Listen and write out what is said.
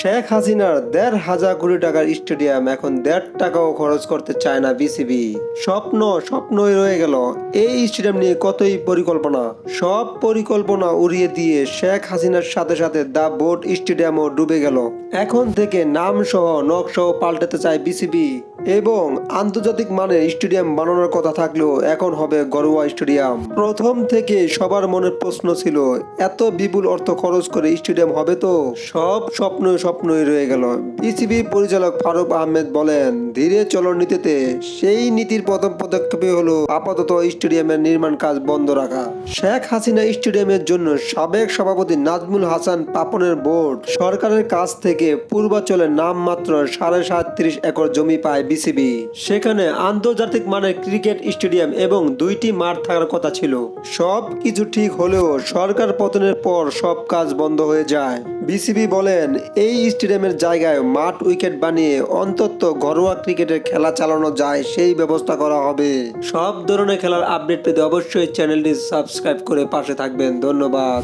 শেখ হাসিনার দেড় হাজার কোটি টাকার স্টেডিয়াম এখন দেড় টাকাও খরচ করতে চায় না বিসিবি। স্বপ্ন স্বপ্নই রয়ে গেল। এই স্টেডিয়াম নিয়ে কতই পরিকল্পনা? সব পরিকল্পনা উড়িয়ে দিয়ে শেখ হাসিনার সাথে সাথে দ্য বোর্ড স্টেডিয়ামও ডুবে গেল। এখন থেকে নাম সহ নকশাও পাল্টাতে চায় বিসিবি। এবং আন্তর্জাতিক মানের স্টেডিয়াম বানানোর কথা থাকলেও এখন হবে ঘরোয়া স্টেডিয়াম। প্রথম থেকে সবার মনে প্রশ্ন ছিল, এত বিপুল অর্থ খরচ করে স্টেডিয়াম হবে তো? সব স্বপ্ন স্বপ্নই রয়ে গেল। বিসিবি পরিচালক ফারুক আহমেদ বলেন, ধীরে চলন নীতিতে সেই নীতির প্রথম পদক্ষেপে হলো আপাতত স্টেডিয়ামের নির্মাণ কাজ বন্ধ রাখা। শেখ হাসিনা স্টেডিয়ামের জন্য সাবেক সভাপতি নাজমুল হাসান পাপনের বোর্ড সরকারের কাছ থেকে পূর্বাচলের নামমাত্র সাড়ে সাতত্রিশ একর জমি পায় বিসিবি সেখানে আন্তর্জাতিক মানের ক্রিকেট স্টেডিয়াম এবং দুইটি মাঠ থাকার কথা ছিল। সব কিছু ঠিক হলেও সরকার পতনের পর সব কাজ বন্ধ হয়ে যায়। বিসিবি বলেন, এই স্টেডিয়ামের জায়গায় মাঠ উইকেট বানিয়ে অন্তত ঘরোয়া ক্রিকেটের খেলা চালানো যায়, সেই ব্যবস্থা করা হবে। সব ধরনের খেলার আপডেট পেতে অবশ্যই চ্যানেলটি সাবস্ক্রাইব করে পাশে থাকবেন। ধন্যবাদ।